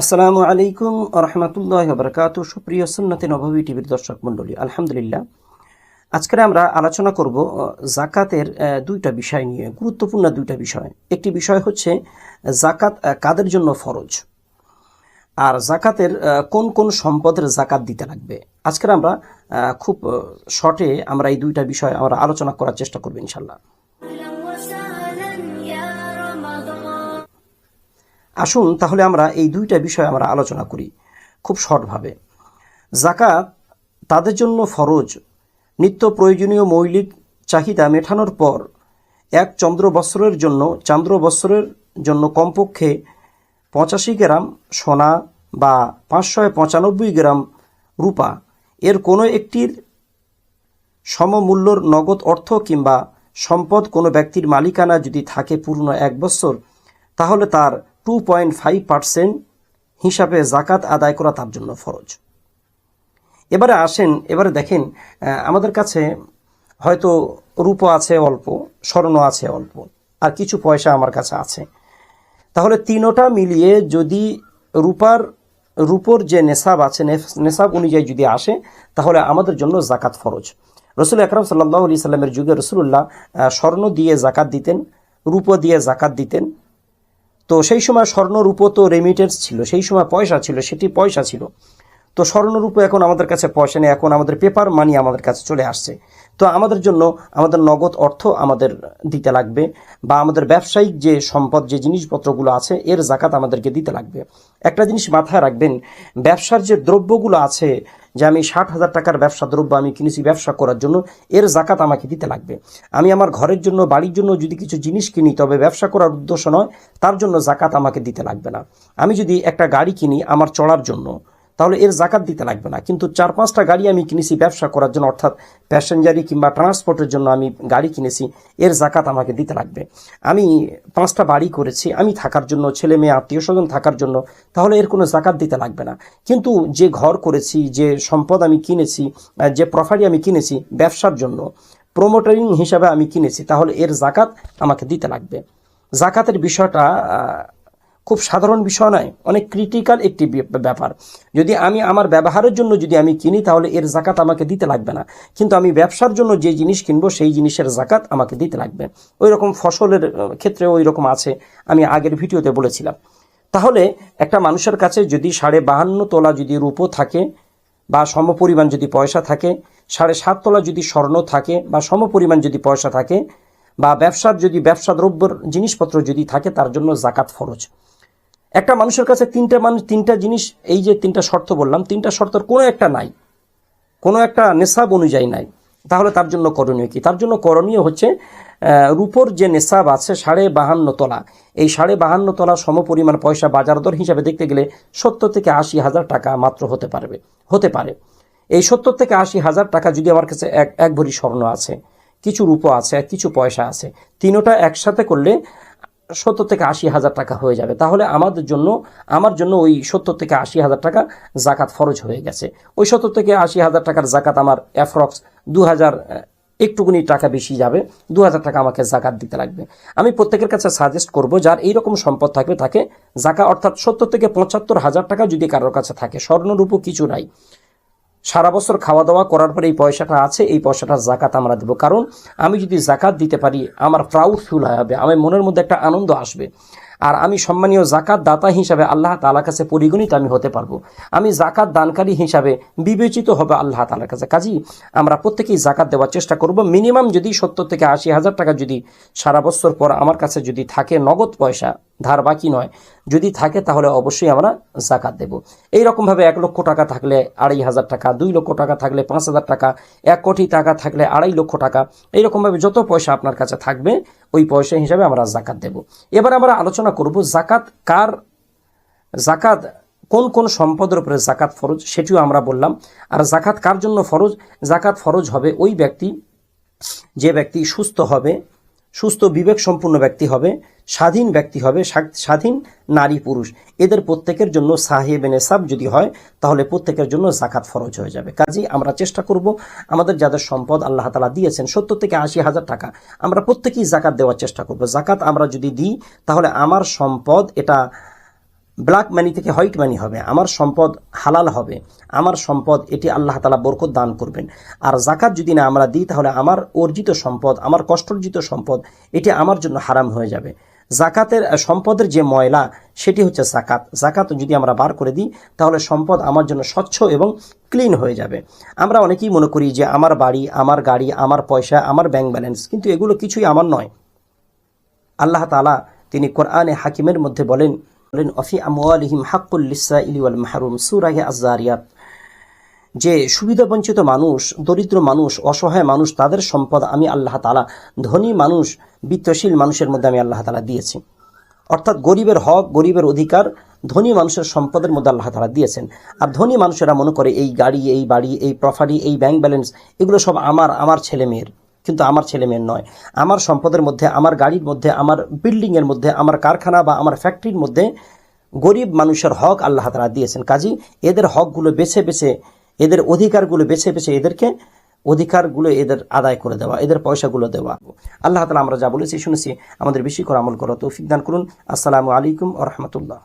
আসসালামু আলাইকুম রহমতুল্লাহ বরকাত সুপ্রিয় সুন্নতে নবী টিভির দর্শক মণ্ডলী, আলহামদুলিল্লাহ। আজকে আমরা আলোচনা করব জাকাতের দুইটা বিষয় নিয়ে, গুরুত্বপূর্ণ দুইটা বিষয়। একটি বিষয় হচ্ছে, জাকাত কাদের জন্য ফরজ? আর জাকাতের কোন কোন সম্পদের জাকাত দিতে লাগবে? আজকে আমরা খুব শর্টে আমরা এই দুইটা বিষয় আমরা আলোচনা করার চেষ্টা করব ইনশাল্লাহ আসুন তাহলে আমরা এই দুইটা বিষয় আমরা আলোচনা করি, খুব শর্টভাবে। জাকাত তাদের জন্য ফরজ, নিত্য প্রয়োজনীয় মৌলিক চাহিদা মেটানোর পর এক চন্দ্র বৎসরের জন্য, চান্দ্র বৎসরের জন্য কমপক্ষে পঁচাশি গ্রাম সোনা বা পাঁচশো পঁচানব্বই গ্রাম রূপা। এর কোনো একটির সমমূল্যর নগদ অর্থ কিংবা সম্পদ কোনো ব্যক্তির মালিকানা যদি থাকে পূর্ণ এক বছর তাহলে তার টু পয়েন্ট ফাইভ পার্সেন্ট হিসাবে জাকাত আদায় করা তার জন্য ফরজ। এবারে আসেন, এবারে দেখেন আমাদের কাছে হয়তো রূপ আছে অল্প, স্বর্ণ আছে অল্প, আর কিছু পয়সা আমার কাছে আছে। তাহলে তিনোটা মিলিয়ে যদি রূপার, রূপর যে নেশাব আছে নেশাব অনুযায়ী যদি আসে, তাহলে আমাদের জন্য জাকাত ফরজ। রসুল আকরম সাল্লাহ আলি সাল্লামের যুগে রসুল্লাহ স্বর্ণ দিয়ে জাকাত দিতেন, রূপ দিয়ে জাকাত দিতেন তো সেই সময় স্বর্ণ রূপ তো রেমিটেন্স ছিল, সেই সময় পয়সা ছিল, সেটি পয়সা ছিল। তো স্বর্ণরূপ এখন আমাদের কাছে পয়সা নেই, এখন আমাদের পেপার মানি আমাদের কাছে চলে আসছে। তো আমাদের জন্য আমাদের নগদ অর্থ আমাদের দিতে লাগবে বা আমাদের ব্যবসায়িক যে সম্পদ, যে জিনিসপত্রগুলো আছে, এর জাকাত আমাদেরকে দিতে লাগবে। একটা জিনিস মাথায় রাখবেন, ব্যবসার যে দ্রব্যগুলো আছে যে আমি ষাট হাজার টাকার ব্যবসা দ্রব্য আমি কিনেছি ব্যবসা করার জন্য, এর জাকাত আমাকে দিতে লাগবে। আমি আমার ঘরের জন্য, বাড়ির জন্য যদি কিছু জিনিস কিনি, তবে ব্যবসা করার উদ্দেশ্য নয়, তার জন্য জাকাত আমাকে দিতে লাগবে না। আমি যদি একটা গাড়ি কিনি আমার চড়ার জন্য তাহলে এর জাকাত দিতে লাগবে না। কিন্তু চার, পাঁচটা গাড়ি আমি কিনেছি ব্যবসা করার জন্য, অর্থাৎ প্যাসেঞ্জারি কিংবা ট্রান্সপোর্টের জন্য আমি গাড়ি কিনেছি, এর জাকাত আমাকে দিতে লাগবে। আমি পাঁচটা বাড়ি করেছি, আমি থাকার জন্য, ছেলে মেয়ে, আত্মীয় স্বজন থাকার জন্য, তাহলে এর কোনো জাকাত দিতে লাগবে না। কিন্তু যে ঘর করেছি, যে সম্পদ আমি কিনেছি যে প্রফারি আমি কিনেছি ব্যবসার জন্য প্রমোটারিং হিসাবে আমি কিনেছি, তাহলে এর জাকাত আমাকে দিতে লাগবে। জাকাতের বিষয়টা খুব সাধারণ বিষয় নয়, অনেক ক্রিটিক্যাল একটি ব্যাপার। যদি আমি আমার ব্যবহারের জন্য যদি আমি কিনি, তাহলে এর জাকাত আমাকে দিতে লাগবে না। কিন্তু আমি ব্যবসার জন্য যে জিনিস কিনবো, সেই জিনিসের জাকাত আমাকে দিতে লাগবে। ওই রকম ফসলের ক্ষেত্রে ওই রকম আছে, আমি আগের ভিডিওতে বলেছিলাম। তাহলে একটা মানুষের কাছে যদি সাড়ে বাহান্ন তোলা যদি রূপো থাকে, বা সমপরিমাণ যদি পয়সা থাকে, সাড়ে সাত তোলা যদি স্বর্ণ থাকে, বা সমপরিমাণ যদি পয়সা থাকে, বা ব্যবসার যদি ব্যবসা দ্রব্যর জিনিসপত্র যদি থাকে, তার জন্য জাকাত ফরজ। একটা মানুষের কাছে তিনটা মানুষ তিনটা জিনিস, এই যে তিনটা শর্ত বললাম, তিনটা শর্তের কোনো একটা নাই। কোনো একটা নেশাব অনুযায়ী নাই। তাহলে তার জন্য করণীয় কি? তার জন্য করণীয় হচ্ছে রূপোর যে নেশাব আছে, সাড়ে বাহান্ন তোলা। এই সাড়ে বাহান্ন তোলা সমপরিমাণ পয়সা বাজার দর হিসাবে দেখতে গেলে সত্তর থেকে আশি হাজার টাকা মাত্র হতে পারবে, হতে পারে। এই সত্তর থেকে আশি হাজার টাকা যদি আমার কাছে এক এক ভরি স্বর্ণ আছে, কিছু রূপো আছে, কিছু পয়সা আছে, তিনোটা একসাথে করলে সত্তর থেকে আশি হাজার টাকা হয়ে যাবে। তাহলে আমাদের জন্য, আমার জন্য ওই সত্তর থেকে আশি হাজার টাকা জাকাত ফরজ হয়ে গেছে। ওই সত্তর থেকে আশি হাজার টাকার জাকাত আমার অ্যাফ্রক্স দু হাজার একটুকুনি টাকা বেশি যাবে। দু হাজার টাকা আমাকে জাকাত দিতে লাগবে। আমি প্রত্যেকের কাছে সাজেস্ট করব, যার এইরকম সম্পদ থাকবে, তাকে জাকা অর্থাৎ সত্তর থেকে পঁচাত্তর হাজার টাকা যদি কারোর কাছে থাকে, স্বর্ণরূপও কিছু নাই। সারা বছর খাওয়া দাওয়া করার পরে এই পয়সাটা আছে, এই পয়সাটা জাকাত আমরা দেবো। কারণ আমি যদি জাকাত দিতে পারি, আমার প্রাউড ফিল হবে, আমার মনের মধ্যে একটা আনন্দ আসবে। আর আমি সম্মানীয় জাকাত দাতা হিসাবে আল্লাহ তালার কাছে পরিগণিত আমি হতে পারব। আমি জাকাত দানকারী হিসাবে বিবেচিত হবে আল্লাহ তালার কাছে। কাজী, আমরা প্রত্যেকেই জাকাত দেওয়ার চেষ্টা করব। মিনিমাম যদি সত্তর থেকে আশি হাজার টাকা যদি সারা বছর পর আমার কাছে যদি থাকে নগদ পয়সা ধার বাকি নয়। যদি থাকে তাহলে অবশ্যই আমরা জাকাত দেব। এইরকমভাবে এক লক্ষ টাকা থাকলে আড়াই হাজার টাকা, দুই লক্ষ টাকা থাকলে পাঁচ হাজার টাকা, এক কোটি টাকা থাকলে আড়াই লক্ষ টাকা এইরকমভাবে যত পয়সা আপনার কাছে থাকবে, ওই পয়সা হিসাবে আমরা জাকাত দেব। এবার আমরা আলোচনা করব জাকাত কার, জাকাত কোন কোন সম্পদের উপরে জাকাত ফরজ, সেটিও আমরা বললাম। আর জাকাত কার জন্য ফরজ? জাকাত ফরজ হবে ওই ব্যক্তি, যে ব্যক্তি সুস্থ হবে সুস্থ বিবেক সম্পূর্ণ ব্যক্তি হবে, স্বাধীন ব্যক্তি হবে, স্বাধীন নারী পুরুষ। এদের প্রত্যেকের জন্য সাহেব নেসাব যদি হয়, তাহলে প্রত্যেকের জন্য জাকাত ফরজ হয়ে যাবে। কাজেই আমরা চেষ্টা করব, আমাদের যাদের সম্পদ আল্লাহ তালা দিয়েছেন, সত্তর থেকে আশি হাজার টাকা, আমরা প্রত্যেকেই জাকাত দেওয়ার চেষ্টা করব। জাকাত আমরা যদি দিই, তাহলে আমার সম্পদ এটা ব্ল্যাক মানি থেকে হোয়াইট মানি হবে, আমার সম্পদ হালাল হবে, আমার সম্পদ এটি আল্লাহ তালা বরকত দান করবেন। আর জাকাত যদি না আমরা দিই, তাহলে আমার অর্জিত সম্পদ, আমার কষ্টার্জিত সম্পদ, এটি আমার জন্য হারাম হয়ে যাবে। জাকাতের সম্পদের যে ময়লা, সেটি হচ্ছে জাকাত জাকাত যদি আমরা বার করে দিই, তাহলে সম্পদ আমার জন্য স্বচ্ছ এবং ক্লিন হয়ে যাবে। আমরা অনেকেই মনে করি যে আমার বাড়ি, আমার গাড়ি, আমার পয়সা, আমার ব্যাংক ব্যালেন্স, কিন্তু এগুলো কিছুই আমার নয়। আল্লাহ তালা তিনি কোরআনে হাকিমের মধ্যে বলেন বলেন অফি আমওয়ালিহিম হাক্কুল লিসা ইলিওয়াল মাহরুম সুরাহে আজারিয়াত যে সুবিধাবঞ্চিত মানুষ, দরিদ্র মানুষ, অসহায় মানুষ, তাদের সম্পদ আমি আল্লাহ তালা ধনী মানুষ, বিত্তশীল মানুষের মধ্যে আমি আল্লাহ তালা দিয়েছি। অর্থাৎ গরিবের হক, গরিবের অধিকার, ধনী মানুষের সম্পদের মধ্যে আল্লাহ তালা দিয়েছেন। আর ধনী মানুষেরা মনে করে, এই গাড়ি, এই বাড়ি, এই প্রপার্টি এই ব্যাংক ব্যালেন্স এগুলো সব আমার আমার ছেলে মেয়ের। কিন্তু আমার ছেলে মেয়ের নয়। আমার সম্পদের মধ্যে, আমার গাড়ির মধ্যে, আমার বিল্ডিংয়ের মধ্যে, আমার কারখানা বা আমার ফ্যাক্টরির মধ্যে গরিব মানুষের হক আল্লাহ তালা দিয়েছেন। কাজী, এদের হকগুলো বেছে বেছে, এদের অধিকারগুলো বেছে বেছে এদেরকে অধিকারগুলো এদের আদায় করে দেওয়া, এদের পয়সাগুলো দেওয়া। আল্লাহ তালা আমরা যা বলেছি, শুনেছি, আমাদের বেশি করে আমল করো তৌফিক দান করুন। আসসালামু আলাইকুম ও রহমতুল্লাহ।